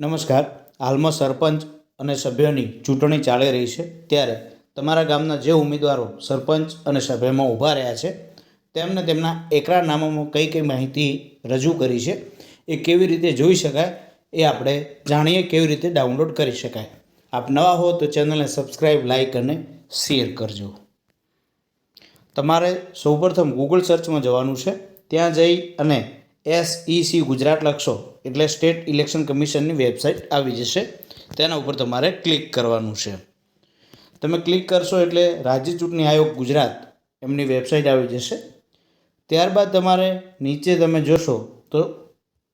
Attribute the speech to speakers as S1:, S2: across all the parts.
S1: નમસ્કાર. હાલમાં સરપંચ અને સભ્યોની ચૂંટણી ચાલી રહી છે. ત્યારે તમારા ગામના જે ઉમેદવારો સરપંચ અને સભ્યમાં ઊભા રહ્યા છે, તેમને તેમના એકરા નામોમાં કઈ કઈ માહિતી રજૂ કરી છે, એ કેવી રીતે જોઈ શકાય, એ આપણે જાણીએ, કેવી રીતે ડાઉનલોડ કરી શકાય. આપ નવા હો તો ચેનલને સબસ્ક્રાઈબ લાઈક અને શેર કરજો. તમારે સૌપ્રથમ ગૂગલ સર્ચમાં જવાનું છે. ત્યાં જઈ અને એસઈસી ગુજરાત લખશો એટલે સ્ટેટ ઇલેક્શન કમિશનની વેબસાઇટ આવી જશે. તેના ઉપર તમારે ક્લિક કરવાનું છે. તમે ક્લિક કરશો એટલે રાજ્ય ચૂંટણી આયોગ ગુજરાત એમની વેબસાઇટ આવી જશે. ત્યારબાદ તમારે નીચે તમે જોશો તો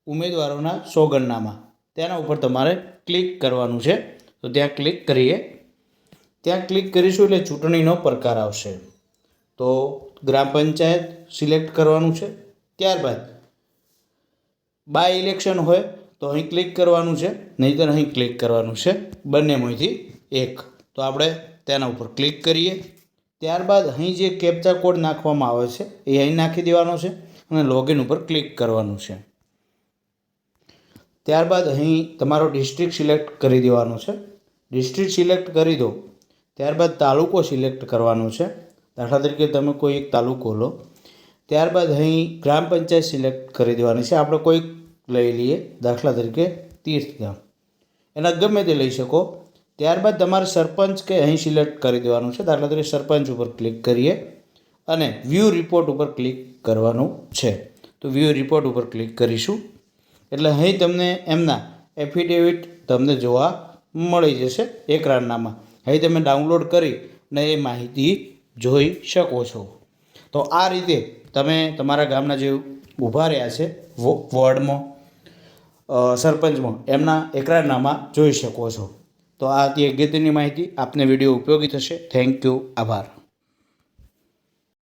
S1: ઉમેદવારોના સોગંદનામા તેના ઉપર તમારે ક્લિક કરવાનું છે. તો ત્યાં ક્લિક કરીએ. ત્યાં ક્લિક કરીશું એટલે ચૂંટણીનો પ્રકાર આવશે. તો ગ્રામ પંચાયત સિલેક્ટ કરવાનું છે. ત્યારબાદ બાય ઇલેક્શન હોય તો અહીં ક્લિક કરવાનું છે, નહીંતર અહીં ક્લિક કરવાનું છે, બંનેમાંથી એક. તો આપણે તેના ઉપર ક્લિક કરીએ. ત્યારબાદ અહીં જે કેપ્ચા કોડ નાખવામાં આવે છે, એ અહીં નાખી દેવાનો છે અને લોગિન ઉપર ક્લિક કરવાનું છે. ત્યારબાદ અહીં તમારો ડિસ્ટ્રિક્ટ સિલેક્ટ કરી દેવાનો છે. ડિસ્ટ્રિક્ટ સિલેક્ટ કરી દો. ત્યારબાદ તાલુકો સિલેક્ટ કરવાનો છે. દાખલા તરીકે તમે કોઈ એક તાલુકો લો. ત્યારબાદ અહીં ગ્રામ પંચાયત સિલેક્ટ કરી દેવાની છે. આપણે કોઈક લઈ લઈએ, દાખલા તરીકે તીર્થધામ. એના ગમે તે લઈ શકો. ત્યારબાદ તમારે સરપંચ કે અહીં સિલેક્ટ કરી દેવાનું છે. દાખલા તરીકે સરપંચ ઉપર ક્લિક કરીએ અને વ્યૂ રિપોર્ટ ઉપર ક્લિક કરવાનું છે. તો વ્યૂ રિપોર્ટ ઉપર ક્લિક કરીશું. એટલે અહીં તમને એમના એફિડેવિટ તમને જોવા મળી જશે એકરારનામા અહીં તમે ડાઉનલોડ કરી ને એ માહિતી જોઈ શકો છો. તો આ રીતે તમે તમારા ગામના જે ઊભા રહ્યા છે વો- વોર્ડમાં સરપંચમાં એમના એકરારનામા જોઈ શકો છો. તો આ હતી ગીતની માહિતી આપને વીડિયો ઉપયોગી થશે. થેન્ક યુ આભાર.